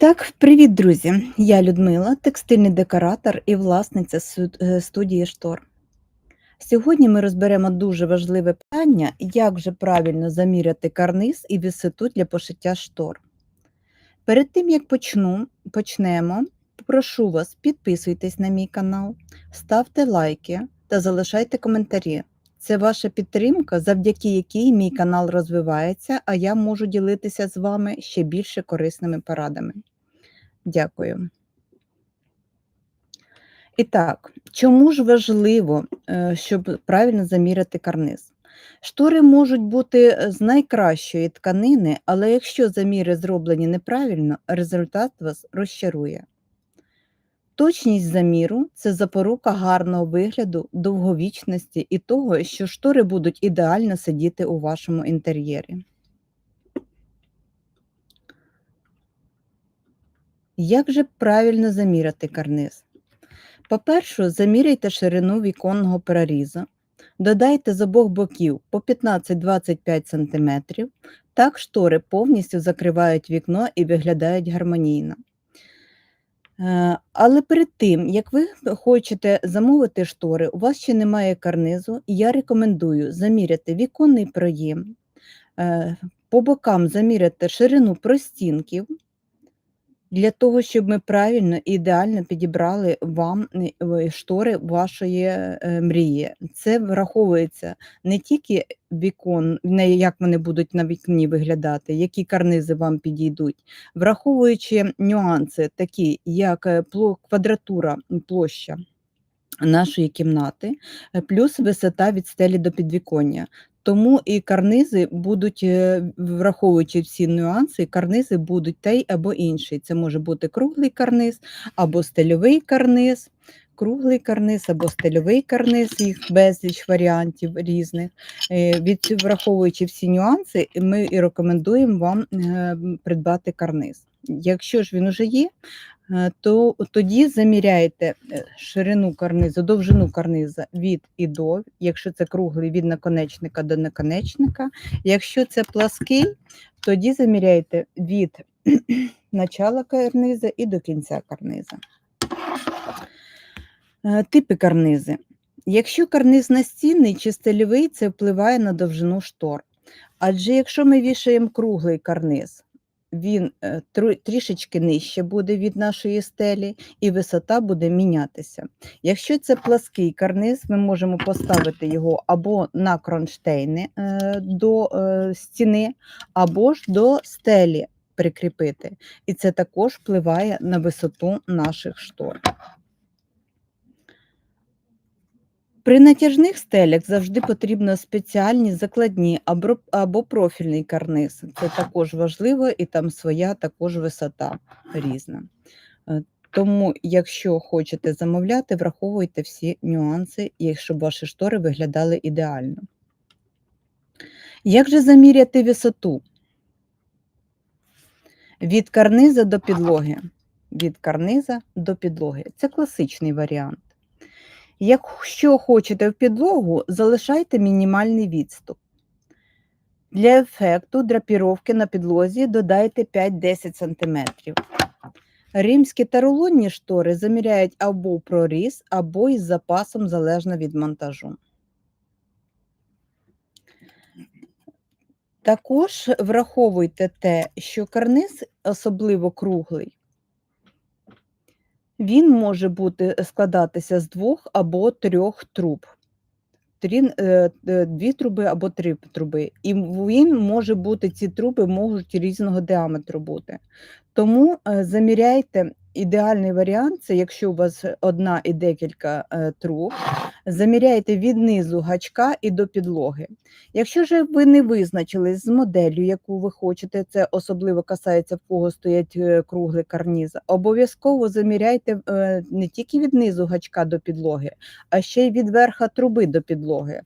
так, привіт, друзі! Я Людмила, текстильний декоратор і власниця е, студії штор. Сьогодні ми розберемо дуже важливе питання, як же правильно заміряти карниз і висоту для пошиття штор. Перед тим як почну, почнемо, прошу вас, підписуйтесь на мій канал, ставте лайки та залишайте коментарі. Це ваша підтримка, завдяки якій мій канал розвивається, а я можу ділитися з вами ще більше корисними порадами. Дякую. І так, чому ж важливо, е, щоб правильно заміряти карниз? Штори можуть бути е, з найкращої тканини, але якщо заміри зроблені неправильно, результат вас розчарує. Точність заміру це запорука гарного вигляду, довговічності і того, що штори будуть ідеально сидіти у вашому інтер'єрі. Як же правильно заміряти карниз? По-перше, заміряйте ширину віконного перерізу, додайте з обох боків по 15-25 см, так штори повністю закривають вікно і виглядають гармонійно. Е, Але перед тим, як ви хочете замовити штори, у вас ще немає карнизу, я рекомендую заміряти віконний проєм, е, по бокам заміряти ширину простінків, для того, щоб ми правильно і ідеально підібрали вам е, е, штори вашої е, мрії. Це враховується не тільки вікон, як вони будуть на вікні виглядати, які карнизи вам підійдуть, враховуючи нюанси, такі як квадратура площа. Нашої кімнати, плюс висота від стелі до підвіконня. Тому і карнизи будуть, е, враховуючи всі нюанси, карнизи будуть той або інший. Це може бути круглий карниз, або стильовий карниз, круглий карниз, або стильовий карниз, їх безліч варіантів різних. Е, Від враховуючи всі нюанси, ми і рекомендуємо вам е, придбати карниз. Якщо ж він уже є, то тоді заміряєте е, ширину карнизу, довжину карниза від і до, якщо це круглий від наконечника до наконечника. Якщо це плаский, тоді заміряєте від начала карниза і до кінця карниза. Е, Типи карнизи. Якщо карниз настінний чи стильовий, це впливає на довжину штор. Адже якщо ми вішаємо круглий карниз, він е, трішечки нижче буде від нашої стелі, і висота буде мінятися. Якщо це плаский карниз, ми можемо поставити його або на кронштейни е, до е, стіни, або ж до стелі прикріпити. І це також впливає на висоту наших штор. При натяжних стелях завжди потрібно спеціальні закладні або, профільний карниз. Це також важливо, і там своя також висота різна. Е, Тому, якщо хочете замовляти, враховуйте всі нюанси, щоб ваші штори виглядали ідеально. Як же заміряти висоту? Від карниза до підлоги. Від карниза до підлоги. Це класичний варіант. Якщо хочете в підлогу, залишайте мінімальний відступ. Для ефекту драпіровки на підлозі додайте 5-10 см. Римські та рулонні штори заміряють або проріз, або із запасом залежно від монтажу. Також враховуйте те, що карниз, особливо круглий, він може бути складатися з двох або трьох труб. Трін, е, е, дві труби або три труби. І він може бути, ці труби можуть різного діаметру бути. Тому е, заміряйте ідеальний варіант, це якщо у вас одна і декілька е, труб, заміряйте від низу гачка і до підлоги. Якщо ж ви не визначились з моделлю, яку ви хочете, це особливо касається в кого стоять е, круглі карнізи, обов'язково заміряйте е, не тільки від низу гачка до підлоги, а ще й від верха труби до підлоги,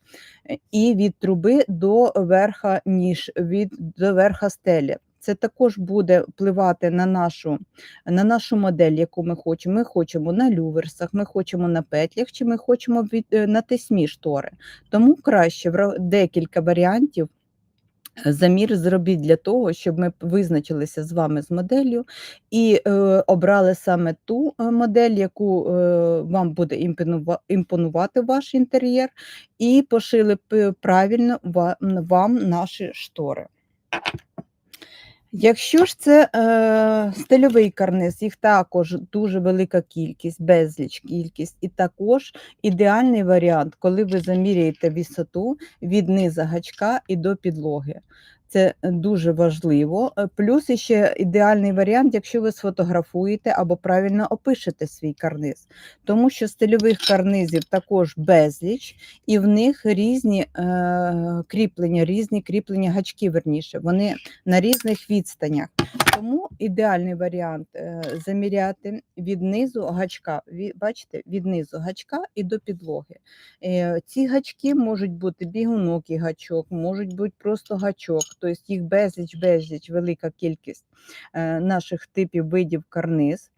і від труби до верха ніж, від до верха стелі. Це також буде впливати на нашу, на нашу модель, яку ми хочемо. Ми хочемо на люверсах, ми хочемо на петлях, чи ми хочемо від, е, на тесьмі штори. Тому краще декілька варіантів Замір зробіть для того, щоб ми визначилися з вами з моделлю і е, обрали саме ту е, модель, яку е, вам буде імпонувати ваш інтер'єр, і пошили правильно вам наші штори. Якщо ж це е, стильовий карниз, їх також дуже велика кількість, безліч кількість, і також ідеальний варіант, коли ви заміряєте висоту від низа гачка і до підлоги. Це дуже важливо. Е, Плюс ще ідеальний варіант, якщо ви сфотографуєте або правильно опишете свій карниз, тому що стильових карнизів також безліч, і в них різні е, кріплення, різні кріплення гачки, верніше, вони на різних відстанях. Тому ідеальний варіант е, заміряти від низу гачка, бачите, від низу гачка і до підлоги. Е, ці гачки можуть бути бігунок і гачок, можуть бути просто гачок, тобто їх безліч, безліч, велика кількість е, наших типів видів карниз.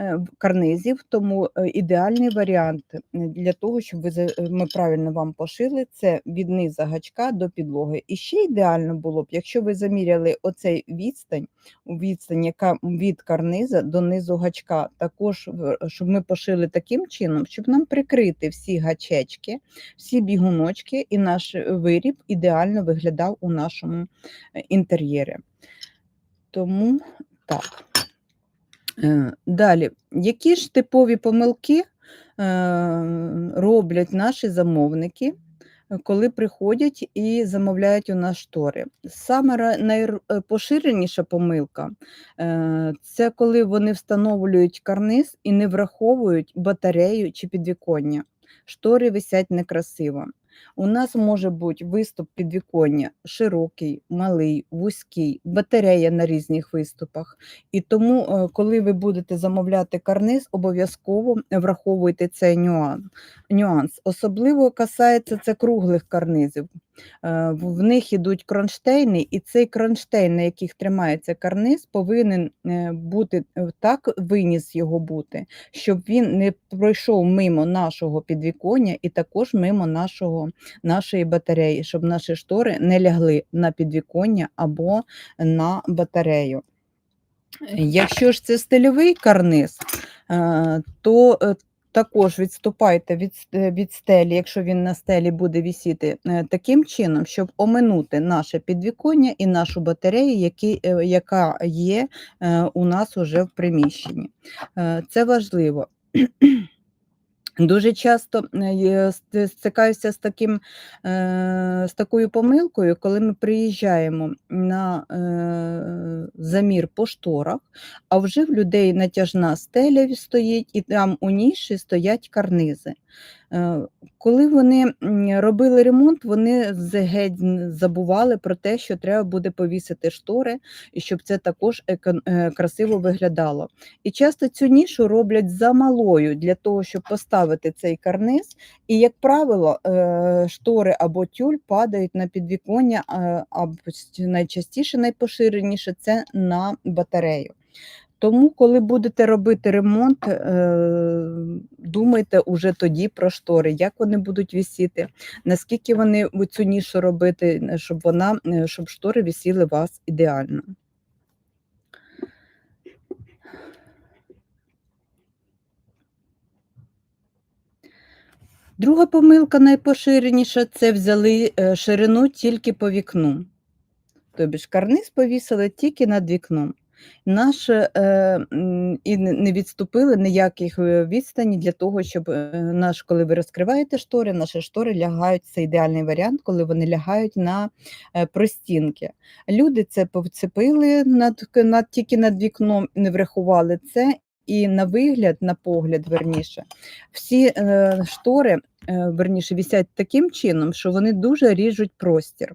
Е, Карнизів, тому е, ідеальний варіант е, для того, щоб ви ми правильно вам пошили, це від низа гачка до підлоги. І ще ідеально було б, якщо ви заміряли оцей відстань, відстань, яка від карниза до низу гачка, також щоб ми пошили таким чином, щоб нам прикрити всі гачечки, всі бігуночки, і наш виріб ідеально виглядав у нашому інтер'єрі. Тому так. Е, Далі, які ж типові помилки е, роблять наші замовники, е, коли приходять і замовляють у нас штори? Саме найпоширеніша помилка це коли вони встановлюють карниз і не враховують батарею чи підвіконня. Штори висять некрасиво. У нас може бути виступ підвіконня широкий, малий, вузький, батарея на різних виступах. І тому, е, коли ви будете замовляти карниз, обов'язково враховуйте цей нюанс. нюанс. Особливо касається це круглих карнизів. Е, В них ідуть кронштейни, і цей кронштейн, на яких тримається карниз, повинен е, бути е, так виніс його бути, щоб він не пройшов мимо нашого підвіконня і також мимо нашого, нашої батареї, щоб наші штори не лягли на підвіконня або на батарею. Якщо ж це стильовий карниз, то також відступайте від, е, від стелі, якщо він на стелі буде вісіти е, таким чином, щоб оминути наше підвіконня і нашу батарею, які, е, яка є у нас уже в приміщенні. Це важливо. Дуже часто е, стикаюся з таким е, з такою помилкою, коли ми приїжджаємо на е, замір по шторах, а вже в людей натяжна стеля стоїть, і там у ніші стоять карнизи. Е, Коли вони робили ремонт, вони геть забували про те, що треба буде повісити штори, і щоб це також е, красиво виглядало. І часто цю нішу роблять замалою для того, щоб поставити цей карниз. І, як правило, е, штори або тюль падають на підвіконня, або найчастіше, найпоширеніше це на батарею. Тому, коли будете робити ремонт, е, думайте уже тоді про штори, як вони будуть висіти, наскільки вони цю нішу робити, е, щоб вона, е, щоб штори висіли у вас ідеально. Друга помилка найпоширеніша це взяли ширину тільки по вікну. Тобі ж карниз повісили тільки над вікном. Наше, і не не відступили ніяких е, відстані для того, щоб е, наш, коли ви розкриваєте штори, наші штори лягають. Це ідеальний варіант, коли вони лягають на е, простінки. Люди це повцепили над, над, тільки над вікном, не врахували це. І на вигляд, на погляд, верніше, всі е, штори, е, верніше, вісять таким чином, що вони дуже ріжуть простір.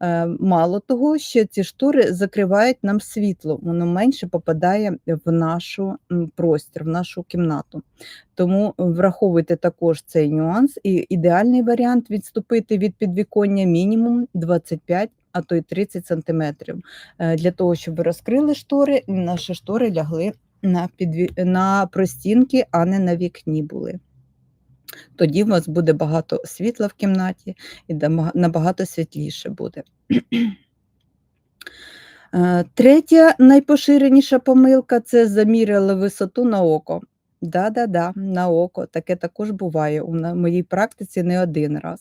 Е, Мало того, ще ці штори закривають нам світло, воно менше попадає в нашу простір, в нашу кімнату. Тому враховуйте також цей нюанс. І ідеальний варіант відступити від підвіконня мінімум 25 а то й 30 сантиметрів, для того, щоб розкрили штори, наші штори лягли на, підві... на простінки, а не на вікні були. Тоді у вас буде багато світла в кімнаті і набагато світліше буде. Е, Третя найпоширеніша помилка це заміряли висоту на око. Да-да-да, на око. Таке також буває у моїй практиці не один раз.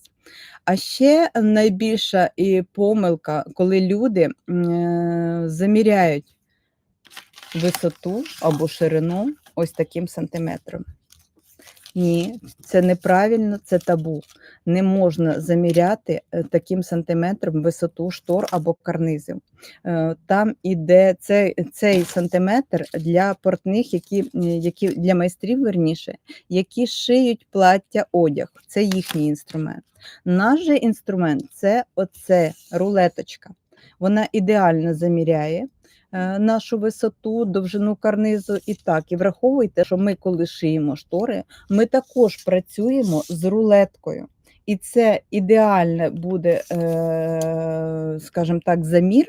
А ще найбільша і помилка, коли люди е, заміряють висоту або ширину ось таким сантиметром. Ні, це неправильно, це табу. Не можна заміряти е, таким сантиметром висоту штор або карнизів. Е, Там іде цей, цей сантиметр для портних, які, які для майстрів верніше, які шиють плаття одяг. Це їхній інструмент. Наш же інструмент це оце рулеточка. Вона ідеально заміряє нашу висоту, довжину карнизу і так. І враховуйте, що ми, коли шиємо штори, ми також працюємо з рулеткою. І це ідеальне буде, е, скажімо так, замір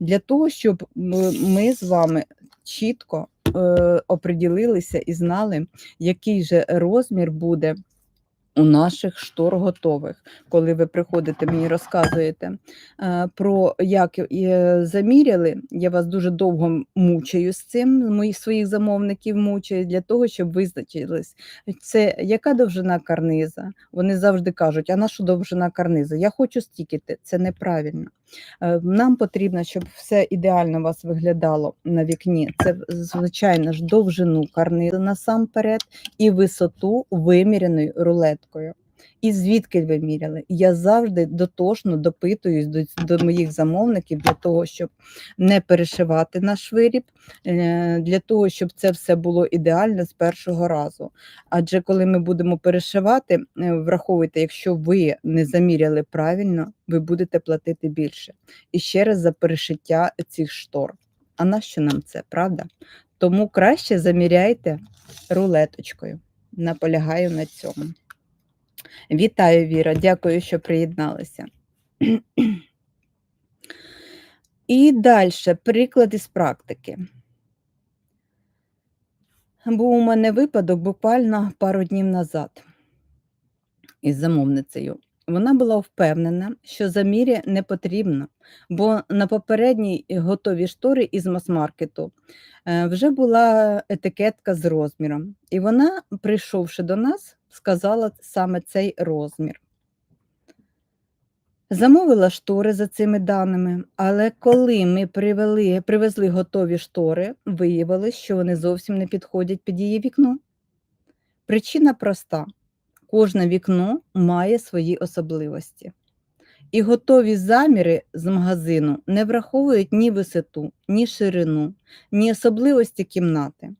для того, щоб ми ми з вами чітко е, оприділилися і знали, який же розмір буде у наших штор готових. Коли ви приходите, мені розказуєте е, про як е, заміряли, я вас дуже довго мучаю з цим, моїх своїх замовників мучаю для того, щоб визначились, це яка довжина карниза. Вони завжди кажуть, а на що довжина карниза? Я хочу стікіти. Це неправильно. Е, Нам потрібно, щоб все ідеально у вас виглядало на вікні. Це, звичайно ж, довжину карнизу насамперед і висоту виміряною рулеткою. І звідки ви міряли? Я завжди дотошно допитуюсь до, до моїх замовників для того, щоб не перешивати наш виріб, е, для того, щоб це все було ідеально з першого разу. Адже коли ми будемо перешивати, е, враховуйте, якщо ви не заміряли правильно, ви будете платити більше. І ще раз за перешиття цих штор. А нащо нам це, правда? Тому краще заміряйте рулеточкою. Наполягаю на цьому. Вітаю, Віра, дякую, що приєдналися. І далі приклад із практики. Був у мене випадок буквально пару днів назад із замовницею. Вона була впевнена, що замірі не потрібно, бо на попередній готовій штори із мас-маркету е, вже була етикетка з розміром. І вона, прийшовши до нас, сказала саме цей розмір. Замовила штори за цими даними, але коли ми привели, привезли готові штори, виявилось, що вони зовсім не підходять під її вікно. Причина проста: кожне вікно має свої особливості. І готові заміри з магазину не враховують ні висоту, ні ширину, ні особливості кімнати.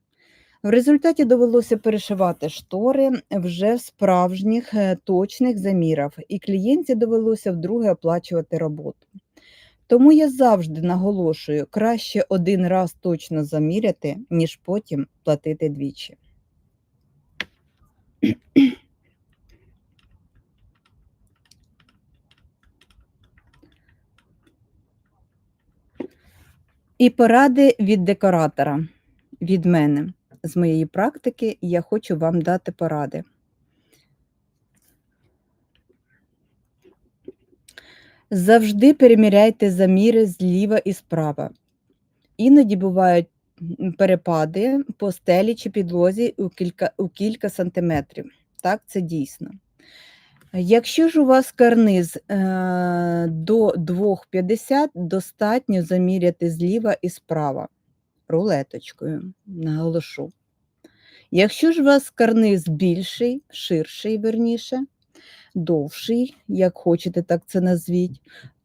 В результаті довелося перешивати штори вже в справжніх е, точних замірах, і клієнті довелося вдруге оплачувати роботу. Тому я завжди наголошую, краще один раз точно заміряти, ніж потім платити двічі. І поради від декоратора, від мене з моєї практики я хочу вам дати поради. Завжди переміряйте заміри зліва і справа. Іноді бувають перепади по стелі чи підлозі у кілька, у кілька сантиметрів. Так, це дійсно. Якщо ж у вас карниз е, до 2,50, достатньо заміряти зліва і справа рулеточкою, наголошу. Якщо ж у вас карниз більший, ширший, верніше, довший, як хочете, так це назвіть,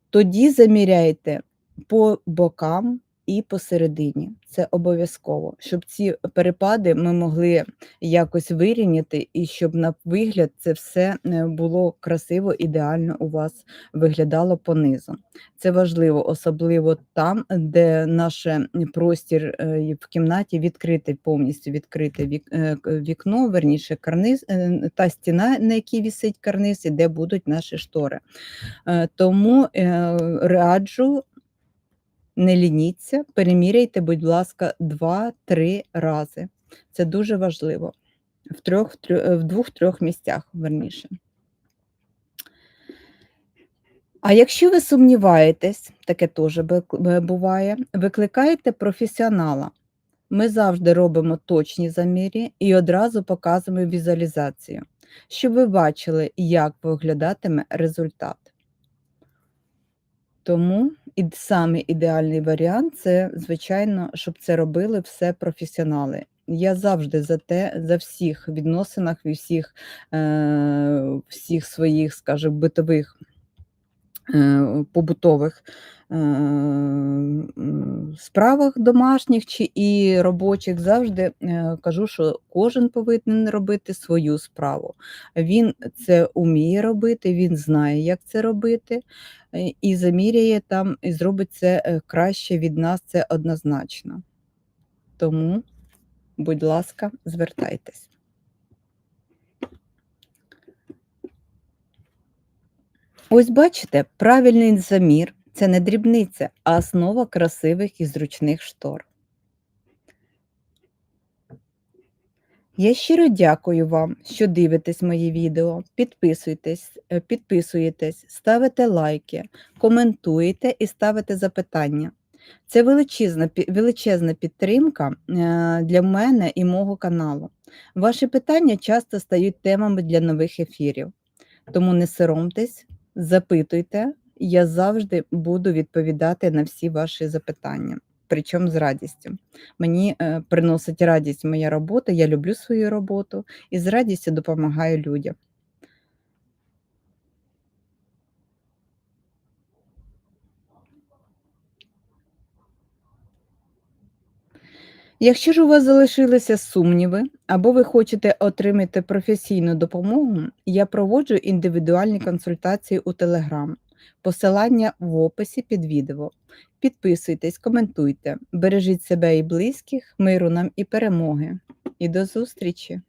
тоді заміряйте по бокам і посередині. Це обов'язково, щоб ці перепади ми могли якось вирівняти, і щоб на вигляд це все е, було красиво, ідеально у вас виглядало понизу. Це важливо, особливо там, де наш простір е, в кімнаті відкритий, повністю відкрите е, вікно, верніше карниз, е, та стіна, на якій вісить карниз, і де будуть наші штори. Е, Тому е, раджу не лініться, переміряйте, будь ласка, 2-3 рази. Це дуже важливо. В, трьох, в двох-трьох місцях, верніше. А якщо ви сумніваєтесь, таке теж е, буває, викликаєте професіонала. Ми завжди робимо точні заміри і одразу показуємо візуалізацію, щоб ви бачили, як виглядатиме результат. Тому і саме ідеальний варіант це, звичайно, щоб це робили все професіонали. Я завжди за те, за всіх відносинах, всіх, е, всіх своїх, скажімо, битових побутових е, справах домашніх чи і робочих завжди е, кажу, що кожен повинен робити свою справу. Він це уміє робити, він знає, як це робити, е, і заміряє там, і зробить це е, краще від нас, це однозначно. Тому, будь ласка, звертайтесь. Ось бачите, правильний замір це не дрібниця, а основа красивих і зручних штор. Я щиро дякую вам, що дивитесь мої відео. Підписуйтесь, е, підписуєтесь, ставите лайки, коментуєте і ставите запитання. Це величезна, величезна підтримка е, для мене і мого каналу. Ваші питання часто стають темами для нових ефірів. Тому не соромтесь, запитуйте, я завжди буду відповідати на всі ваші запитання, причому з радістю. Мені е, приносить радість моя робота, я люблю свою роботу і з радістю допомагаю людям. Якщо ж у вас залишилися сумніви, або ви хочете отримати професійну допомогу, я проводжу індивідуальні консультації у Telegram. Посилання в описі під відео. Підписуйтесь, коментуйте, бережіть себе і близьких, миру нам і перемоги. І до зустрічі!